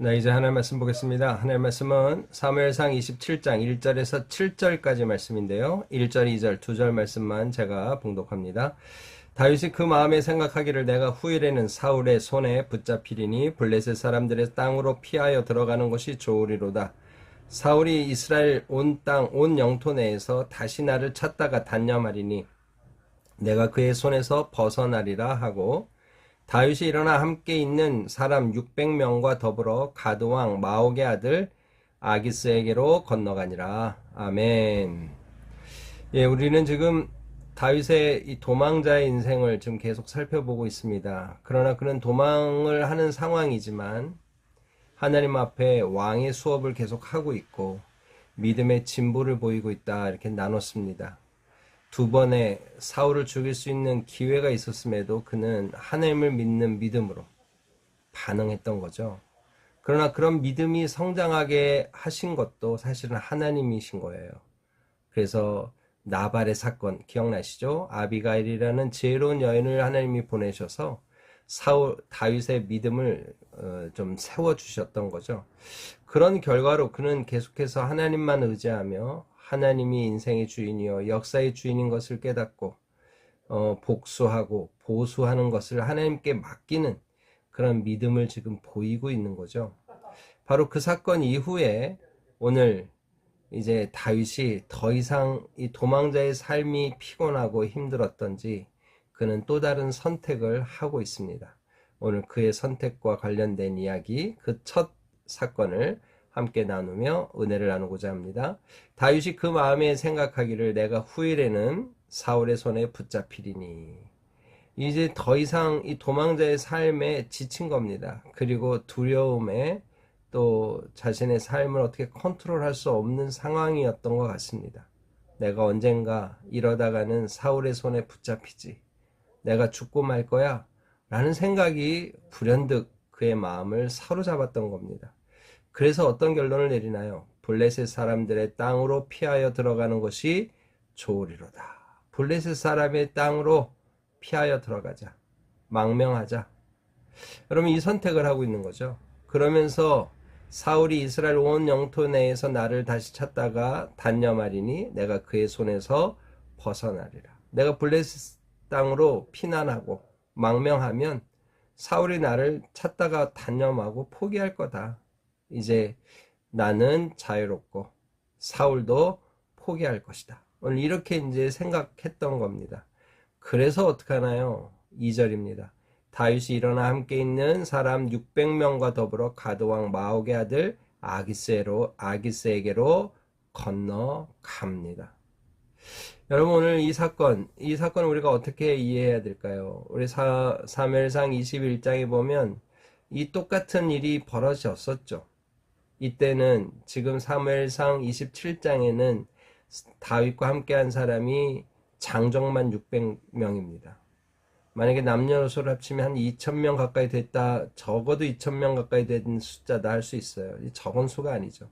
네, 이제 하나님 말씀 보겠습니다. 하나님 말씀은 사무엘상 27장 1절에서 7절까지 말씀인데요. 1절, 2절, 2절 말씀만 제가 봉독합니다. 다윗이 그 마음에 생각하기를 내가 후일에는 사울의 손에 붙잡히리니 블레셋 사람들의 땅으로 피하여 들어가는 것이 좋으리로다. 사울이 이스라엘 온 땅, 온 영토 내에서 다시 나를 찾다가 단념하리니 내가 그의 손에서 벗어나리라 하고 다윗이 일어나 함께 있는 사람 600명과 더불어 가드왕 마옥의 아들 아기스에게로 건너가니라. 아멘. 예, 우리는 지금 다윗의 이 도망자의 인생을 지금 계속 살펴보고 있습니다. 그러나 그는 도망을 하는 상황이지만 하나님 앞에 왕의 수업을 계속 하고 있고 믿음의 진보를 보이고 있다 이렇게 나눴습니다. 두 번의 사울을 죽일 수 있는 기회가 있었음에도 그는 하나님을 믿는 믿음으로 반응했던 거죠. 그러나 그런 믿음이 성장하게 하신 것도 사실은 하나님이신 거예요. 그래서 나발의 사건 기억나시죠? 아비가일이라는 지혜로운 여인을 하나님이 보내셔서 사울 다윗의 믿음을 어, 좀 세워 주셨던 거죠. 그런 결과로 그는 계속해서 하나님만 의지하며 하나님이 인생의 주인이요 역사의 주인인 것을 깨닫고 어, 복수하고 보수하는 것을 하나님께 맡기는 그런 믿음을 지금 보이고 있는 거죠. 바로 그 사건 이후에 오늘 이제 다윗이 더 이상 이 도망자의 삶이 피곤하고 힘들었던지 그는 또 다른 선택을 하고 있습니다. 오늘 그의 선택과 관련된 이야기, 그 첫 사건을 함께 나누며 은혜를 나누고자 합니다. 다윗이 그 마음에 생각하기를 내가 후일에는 사울의 손에 붙잡히리니 이제 더 이상 이 도망자의 삶에 지친 겁니다. 그리고 두려움에 또 자신의 삶을 어떻게 컨트롤할 수 없는 상황이었던 것 같습니다. 내가 언젠가 이러다가는 사울의 손에 붙잡히지. 내가 죽고 말 거야. 라는 생각이 불현듯 그의 마음을 사로잡았던 겁니다. 그래서 어떤 결론을 내리나요? 블레셋 사람들의 땅으로 피하여 들어가는 것이 좋으리로다. 블레셋 사람의 땅으로 피하여 들어가자. 망명하자. 여러분 이 선택을 하고 있는 거죠. 그러면서 사울이 이스라엘 온 영토 내에서 나를 다시 찾다가 단념하리니 내가 그의 손에서 벗어나리라. 내가 블레셋 땅으로 피난하고 망명하면 사울이 나를 찾다가 단념하고 포기할 거다. 이제 나는 자유롭고 사울도 포기할 것이다. 오늘 이렇게 이제 생각했던 겁니다. 그래서 어떻게 하나요? 2절입니다. 다윗이 일어나 함께 있는 사람 600명과 더불어 가드왕 마옥의 아들 아기스에로 아기스에게로 건너갑니다. 여러분 오늘 이 사건, 이 사건을 우리가 어떻게 이해해야 될까요? 우리 사, 사무엘상 21장에 보면 이 똑같은 일이 벌어졌었죠. 이때는 지금 사무엘상 27장에는 다윗과 함께한 사람이 장정만 600명입니다. 만약에 남녀노소를 합치면 한 2,000명 가까이 됐다, 적어도 2,000명 가까이 된 숫자다 할 수 있어요. 적은 수가 아니죠.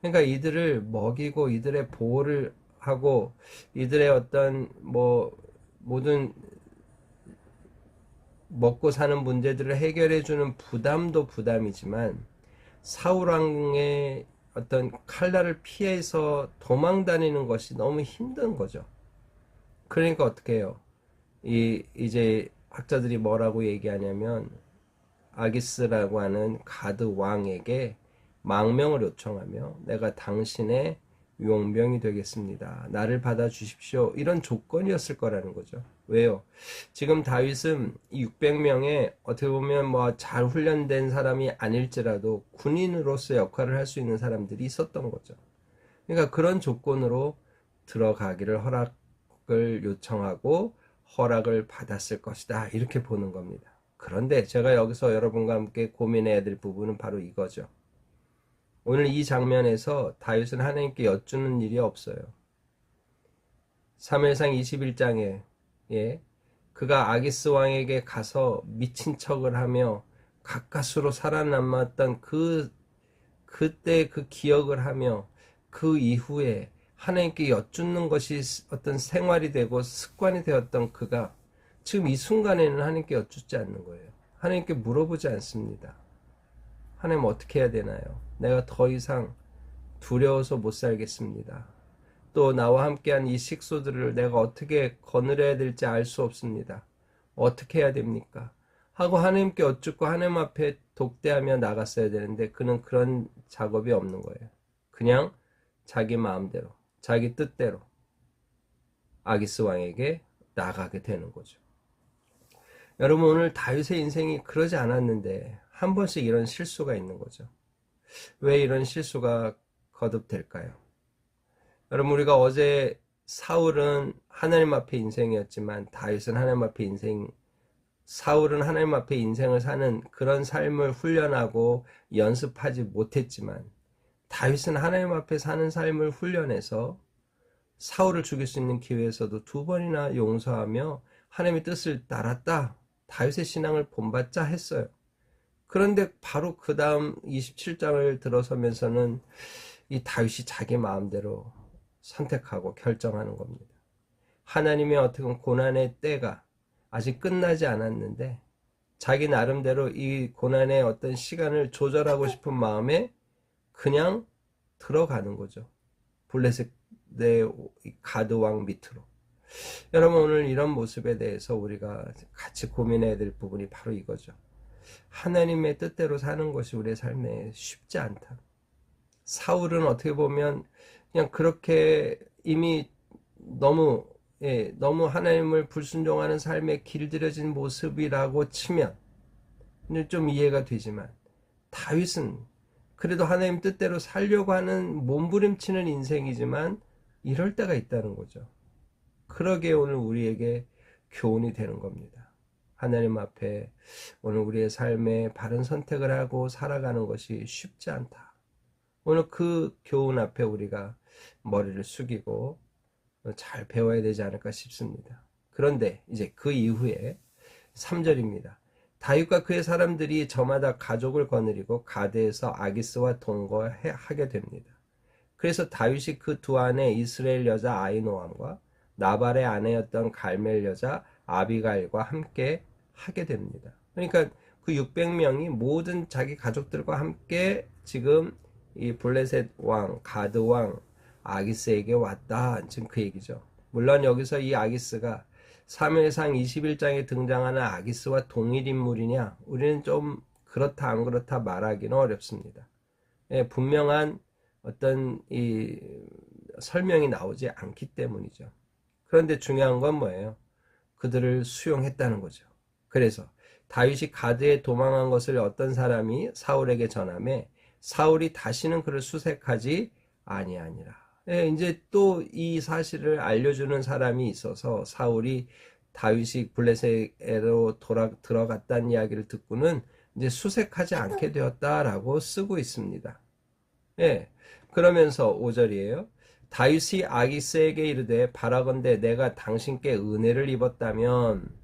그러니까 이들을 먹이고 이들의 보호를 하고 이들의 어떤 뭐 모든 먹고 사는 문제들을 해결해 주는 부담도 부담이지만 사울왕의 어떤 칼날을 피해서 도망 다니는 것이 너무 힘든 거죠. 그러니까 어떻게 해요? 이, 이제 학자들이 뭐라고 얘기하냐면, 아기스라고 하는 가드 왕에게 망명을 요청하며 내가 당신의 용병이 되겠습니다. 나를 받아 주십시오. 이런 조건이었을 거라는 거죠. 왜요? 지금 다윗은 600명의 어떻게 보면 뭐 잘 훈련된 사람이 아닐지라도 군인으로서 역할을 할 수 있는 사람들이 있었던 거죠. 그러니까 그런 조건으로 들어가기를 허락을 요청하고 허락을 받았을 것이다. 이렇게 보는 겁니다. 그런데 제가 여기서 여러분과 함께 고민해야 될 부분은 바로 이거죠. 오늘 이 장면에서 다윗은 하나님께 여쭈는 일이 없어요. 3일상 21장에 예, 그가 아기스 왕에게 가서 미친 척을 하며 가까스로 살아남았던 그 그때 그 기억을 하며 그 이후에 하나님께 여쭙는 것이 어떤 생활이 되고 습관이 되었던 그가 지금 이 순간에는 하나님께 여쭙지 않는 거예요. 하나님께 물어보지 않습니다. 하나님 어떻게 해야 되나요? 내가 더 이상 두려워서 못 살겠습니다. 또 나와 함께한 이 식소들을 내가 어떻게 거느려야 될지 알 수 없습니다. 어떻게 해야 됩니까? 하고 하나님께 어쭙고 하나님 앞에 독대하며 나갔어야 되는데 그는 그런 작업이 없는 거예요. 그냥 자기 마음대로, 자기 뜻대로 아기스 왕에게 나가게 되는 거죠. 여러분 오늘 다윗의 인생이 그러지 않았는데 한 번씩 이런 실수가 있는 거죠. 왜 이런 실수가 거듭될까요? 여러분 우리가 어제 사울은 하나님 앞에 인생이었지만 다윗은 하나님 앞에 인생 사울은 하나님 앞에 인생을 사는 그런 삶을 훈련하고 연습하지 못했지만 다윗은 하나님 앞에 사는 삶을 훈련해서 사울을 죽일 수 있는 기회에서도 두 번이나 용서하며 하나님의 뜻을 따랐다. 다윗의 신앙을 본받자 했어요. 그런데 바로 그 다음 27장을 들어서면서는 이 다윗이 자기 마음대로 선택하고 결정하는 겁니다. 하나님의 어떻게 고난의 때가 아직 끝나지 않았는데 자기 나름대로 이 고난의 어떤 시간을 조절하고 싶은 마음에 그냥 들어가는 거죠. 블레셋의 가드 왕 밑으로. 여러분 오늘 이런 모습에 대해서 우리가 같이 고민해야 될 부분이 바로 이거죠. 하나님의 뜻대로 사는 것이 우리의 삶에 쉽지 않다. 사울은 어떻게 보면 그냥 그렇게 이미 너무 예, 너무 하나님을 불순종하는 삶에 길들여진 모습이라고 치면 좀 이해가 되지만 다윗은 그래도 하나님 뜻대로 살려고 하는 몸부림치는 인생이지만 이럴 때가 있다는 거죠. 그러게 오늘 우리에게 교훈이 되는 겁니다. 하나님 앞에 오늘 우리의 삶에 바른 선택을 하고 살아가는 것이 쉽지 않다. 오늘 그 교훈 앞에 우리가 머리를 숙이고 잘 배워야 되지 않을까 싶습니다. 그런데 이제 그 이후에 3절입니다. 다윗과 그의 사람들이 저마다 가족을 거느리고 가드에서 아기스와 동거하게 됩니다. 그래서 다윗이 그 두 아내 이스라엘 여자 아이노함과 나발의 아내였던 갈멜 여자 아비갈과 함께 하게 됩니다. 그러니까 그 600명이 모든 자기 가족들과 함께 지금 이 블레셋 왕, 가드 왕, 아기스에게 왔다. 지금 그 얘기죠. 물론 여기서 이 아기스가 3회상 21장에 등장하는 아기스와 동일 인물이냐? 우리는 좀 그렇다 안 그렇다 말하기는 어렵습니다. 예, 분명한 어떤 이 설명이 나오지 않기 때문이죠. 그런데 중요한 건 뭐예요? 그들을 수용했다는 거죠. 그래서 다윗이 가드에 도망한 것을 어떤 사람이 사울에게 전함에 사울이 다시는 그를 수색하지 아니하니라. 예, 이제 또 이 사실을 알려주는 사람이 있어서 사울이 다윗이 블레셋으로 돌아 들어갔다는 이야기를 듣고는 이제 수색하지 않게 되었다라고 쓰고 있습니다. 예. 그러면서 5절이에요. 다윗이 아기스에게 이르되 바라건대 내가 당신께 은혜를 입었다면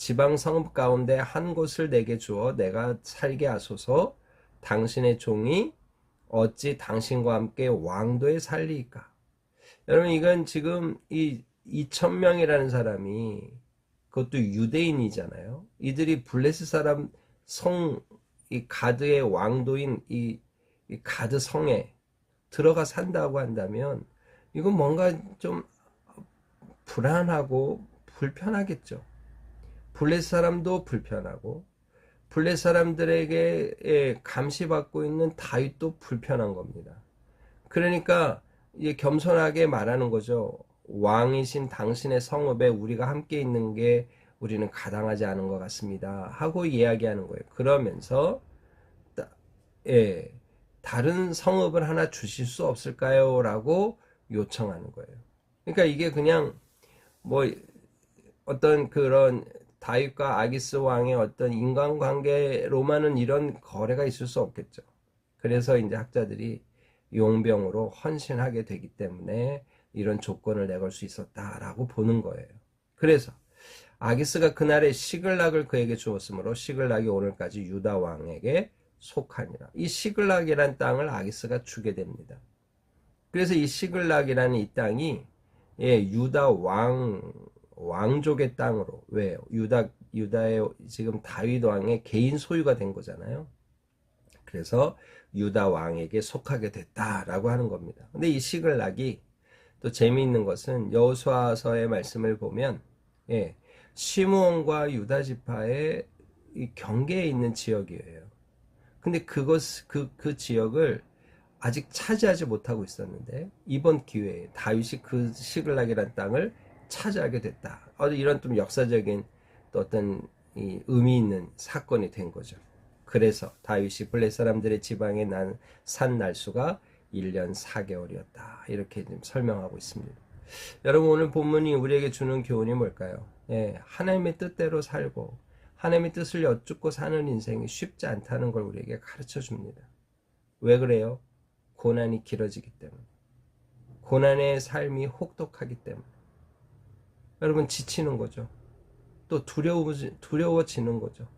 지방 성읍 가운데 한 곳을 내게 주어 내가 살게 하소서 당신의 종이 어찌 당신과 함께 왕도에 살리까? 여러분 이건 지금 이 2천 명이라는 사람이 그것도 유대인이잖아요. 이들이 블레스 사람 성 이 가드의 왕도인 이, 이 가드 성에 들어가 산다고 한다면 이건 뭔가 좀 불안하고 불편하겠죠. 블레스 사람도 불편하고 블레 사람들에게 감시받고 있는 다윗도 불편한 겁니다. 그러니까 겸손하게 말하는 거죠. 왕이신 당신의 성읍에 우리가 함께 있는 게 우리는 가당하지 않은 것 같습니다. 하고 이야기하는 거예요. 그러면서 예, 다른 성읍을 하나 주실 수 없을까요? 라고 요청하는 거예요. 그러니까 이게 그냥 뭐 어떤 그런 다윗과 아기스 왕의 어떤 인간관계로만은 이런 거래가 있을 수 없겠죠. 그래서 이제 학자들이 용병으로 헌신하게 되기 때문에 이런 조건을 내걸 수 있었다라고 보는 거예요. 그래서 아기스가 그날에 시글락을 그에게 주었으므로 시글락이 오늘까지 유다 왕에게 속하니라. 이 시글락이란 땅을 아기스가 주게 됩니다. 그래서 이 시글락이라는 이 땅이 예, 유다 왕 왕족의 땅으로 왜요? 유다 유다의 지금 다윗 왕의 개인 소유가 된 거잖아요. 그래서 유다 왕에게 속하게 됐다라고 하는 겁니다. 근데 이 시글락이 또 재미있는 것은 여호수아서의 말씀을 보면 예, 시므온과 유다 지파의 이 경계에 있는 지역이에요. 근데 그것 그, 그 지역을 아직 차지하지 못하고 있었는데 이번 기회에 다윗이 그 시글락이라는 땅을 차지하게 됐다. 어떤 이런 좀 역사적인 또 어떤 이 의미 있는 사건이 된 거죠. 그래서 다윗이 블레 사람들의 지방에 난 산 날수가 1년 4개월이었다. 이렇게 지금 설명하고 있습니다. 여러분 오늘 본문이 우리에게 주는 교훈이 뭘까요? 예, 하나님의 뜻대로 살고 하나님의 뜻을 여쭙고 사는 인생이 쉽지 않다는 걸 우리에게 가르쳐 줍니다. 왜 그래요? 고난이 길어지기 때문에. 고난의 삶이 혹독하기 때문에. 여러분 지치는 거죠. 또 두려워, 두려워지는 거죠.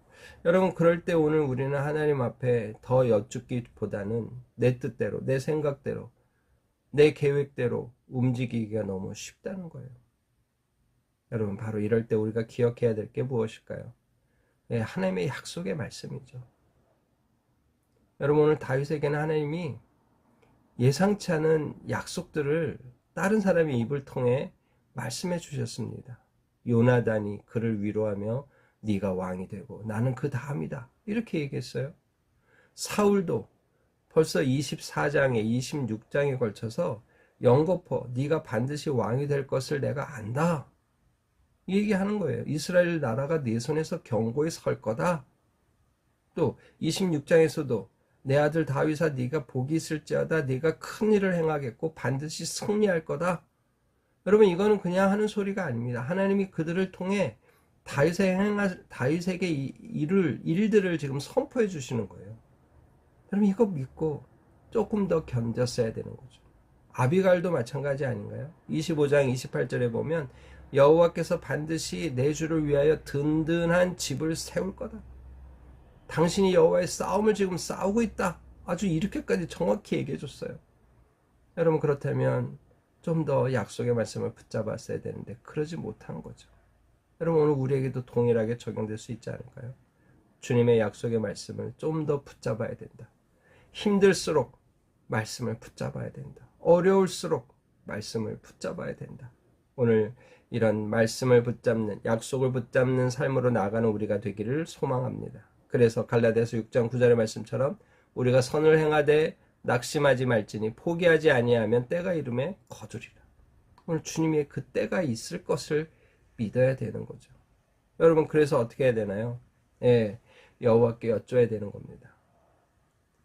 여러분 그럴 때 오늘 우리는 하나님 앞에 더 여쭙기보다는 내 뜻대로 내 생각대로 내 계획대로 움직이기가 너무 쉽다는 거예요. 여러분 바로 이럴 때 우리가 기억해야 될 게 무엇일까요? 네, 하나님의 약속의 말씀이죠. 여러분 오늘 다윗에게는 하나님이 예상치 않은 약속들을 다른 사람의 입을 통해 말씀해 주셨습니다. 요나단이 그를 위로하며 네가 왕이 되고 나는 그 다음이다. 이렇게 얘기했어요. 사울도 벌써 24장에 26장에 걸쳐서 영거포 네가 반드시 왕이 될 것을 내가 안다. 이 얘기하는 거예요. 이스라엘 나라가 네 손에서 경고에 설 거다. 또 26장에서도 내 아들 다윗아 네가 복이 있을지어다 네가 큰 일을 행하겠고 반드시 승리할 거다. 여러분 이거는 그냥 하는 소리가 아닙니다. 하나님이 그들을 통해 다윗에 행하 다윗에게 일을 일들을 지금 선포해 주시는 거예요. 여러분 이거 믿고 조금 더 견뎠어야 되는 거죠. 아비갈도 마찬가지 아닌가요? 25장 28절에 보면 여호와께서 반드시 내 주를 위하여 든든한 집을 세울 거다. 당신이 여호와의 싸움을 지금 싸우고 있다. 아주 이렇게까지 정확히 얘기해 줬어요. 여러분 그렇다면 좀 더 약속의 말씀을 붙잡았어야 되는데 그러지 못한 거죠. 여러분 오늘 우리에게도 동일하게 적용될 수 있지 않을까요? 주님의 약속의 말씀을 좀 더 붙잡아야 된다. 힘들수록 말씀을 붙잡아야 된다. 어려울수록 말씀을 붙잡아야 된다. 오늘 이런 말씀을 붙잡는 약속을 붙잡는 삶으로 나가는 우리가 되기를 소망합니다. 그래서 갈라디아서 6장 9절의 말씀처럼 우리가 선을 행하되 낙심하지 말지니 포기하지 아니하면 때가 이름에 거두리라. 오늘 주님의 그 때가 있을 것을 믿어야 되는 거죠. 여러분 그래서 어떻게 해야 되나요? 예, 여호와께 여쭤야 되는 겁니다.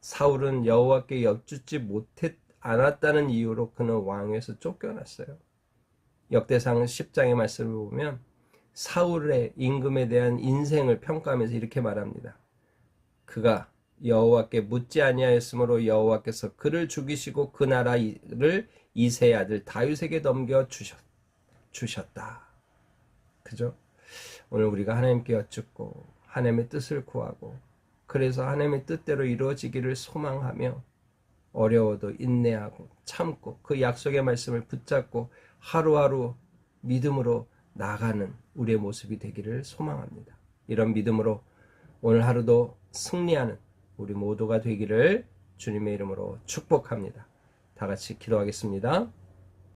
사울은 여호와께 여쭙지 못했 않았다는 이유로 그는 왕에서 쫓겨났어요. 역대상 10장의 말씀을 보면 사울의 임금에 대한 인생을 평가하면서 이렇게 말합니다. 그가 여호와께 묻지 아니하였으므로 여호와께서 그를 죽이시고 그 나라를 이세의 아들 다윗에게 넘겨 주셨, 주셨다. 그죠? 오늘 우리가 하나님께 여쭙고 하나님의 뜻을 구하고 그래서 하나님의 뜻대로 이루어지기를 소망하며 어려워도 인내하고 참고 그 약속의 말씀을 붙잡고 하루하루 믿음으로 나가는 우리의 모습이 되기를 소망합니다. 이런 믿음으로 오늘 하루도 승리하는 우리 모두가 되기를 주님의 이름으로 축복합니다. 다 같이 기도하겠습니다.